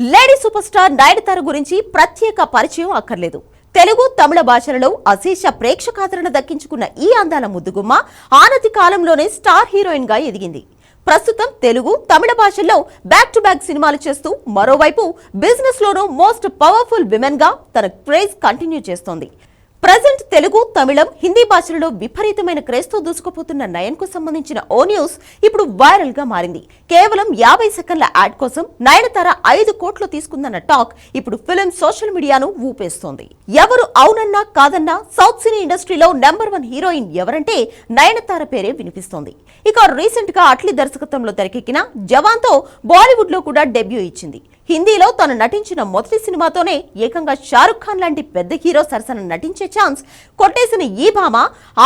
Lady super star Nayanthara గురించి ప్రత్యేక పరిచయం అక్కర్లేదు. తెలుగు తమిళ భాషలలో అశేష ప్రేక్షకాదరణ దక్కించుకున్న ఈ అందాల ముద్దుగుమ్మ ఆనతి కాలంలోనే స్టార్ హీరోయిన్గా ఎదిగింది. ప్రస్తుతం తెలుగు తమిళ భాషల్లో బ్యాక్ టు బ్యాక్ సినిమాలు చేస్తూ మరోవైపు బిజినెస్ లోనూ మోస్ట్ పవర్ఫుల్ విమెన్గా తన క్రేజ్ కంటిన్యూ చేస్తోంది. ప్రజెంట్ తెలుగు తమిళం హిందీ భాషలలో విపరీతమైన క్రేజ్తో దూసుకుపోతున్న నయన్కు సంబంధించిన ఓ న్యూస్ ఇప్పుడు వైరల్గా మారింది. కేవలం యాభై సెకండ్ల యాడ్ కోసం నయనతార ఐదు కోట్లు తీసుకుందన్న టాక్ ఇప్పుడు ఫిలిం సోషల్ మీడియాను ఊపేస్తోంది. ఎవరు అవునన్నా కాదన్నా సౌత్ సినీ ఇండస్ట్రీలో నెంబర్ వన్ హీరోయిన్ ఎవరంటే నయనతార పేరే వినిపిస్తోంది. ఇక రీసెంట్గా అట్లీ దర్శకత్వంలో తెరకెక్కిన జవాన్తో బాలీవుడ్లో కూడా డెబ్యూ ఇచ్చింది. హిందీలో తను నటించిన మొదటి సినిమాతోనే ఏకంగా షారుఖ్ ఖాన్ లాంటి పెద్ద హీరో సరసన నటించే ఛాన్స్ కొట్టేసిన ఈ భామ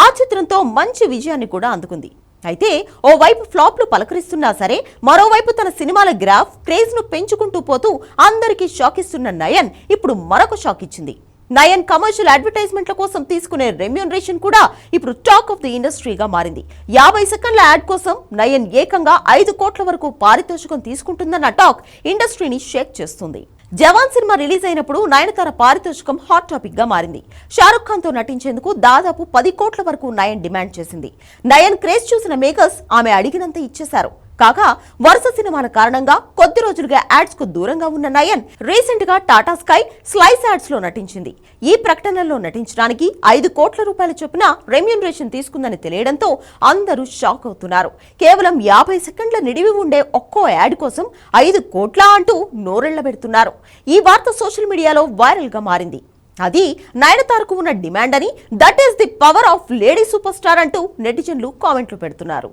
ఆ చిత్రంతో మంచి విజయాన్ని కూడా అందుకుంది. అయితే ఓవైపు ఫ్లాప్లు పలకరిస్తున్నా సరే మరోవైపు తన సినిమాల గ్రాఫ్ క్రేజ్ను పెంచుకుంటూ పోతూ అందరికీ షాక్ ఇస్తున్న నయన్ ఇప్పుడు మరొక షాక్ ఇచ్చింది. నయన్ కమర్షియల్ అడ్వర్టైజ్మెంట్ల కోసం తీసుకునే రెమ్యూనరేషన్ కూడా ఇప్పుడు టాక్ ఆఫ్ ది ఇండస్ట్రీగా మారింది. యాభై సెకండ్ల యాడ్ కోసం నయన్ ఏకంగా ఐదు కోట్ల వరకు పారితోషికం తీసుకుంటుందన్న టాక్ ఇండస్ట్రీని షేక్ చేస్తుంది. జవాన్ సినిమా రిలీజ్ అయినప్పుడు నయనతార పారితోషికం హాట్ టాపిక్గా మారింది. షారుఖ్ ఖాన్తో నటించేందుకు దాదాపు పది కోట్ల వరకు నయన్ డిమాండ్ చేసింది. నయన్ క్రేజ్ చూసిన మేకర్స్ ఆమె అడిగినంత ఇచ్చేశారు. కాగా వరుస సినిమాల కారణంగా కొద్ది రోజులుగా యాడ్స్కు దూరంగా ఉన్న నయన్ రీసెంట్గా టాటా స్కై స్లైస్ యాడ్స్లో నటించింది. ఈ ప్రకటనలో నటించడానికి ఐదు కోట్ల రూపాయల చొప్పున రెమ్యూనరేషన్ తీసుకుందని తెలియడంతో అందరూ షాక్ అవుతున్నారు. కేవలం యాభై సెకండ్ల నిడివి ఉండే ఒక్కో యాడ్ కోసం ఐదు కోట్ల అంటూ నోరెళ్ళబెడుతున్నారు ఈ వార్త సోషల్ మీడియాలో వైరల్గా మారింది. అది నయనతారకు ఉన్న డిమాండ్ అని that is the power of lady super star అంటూ నెటిజన్లు కామెంట్లు పెడుతున్నారు.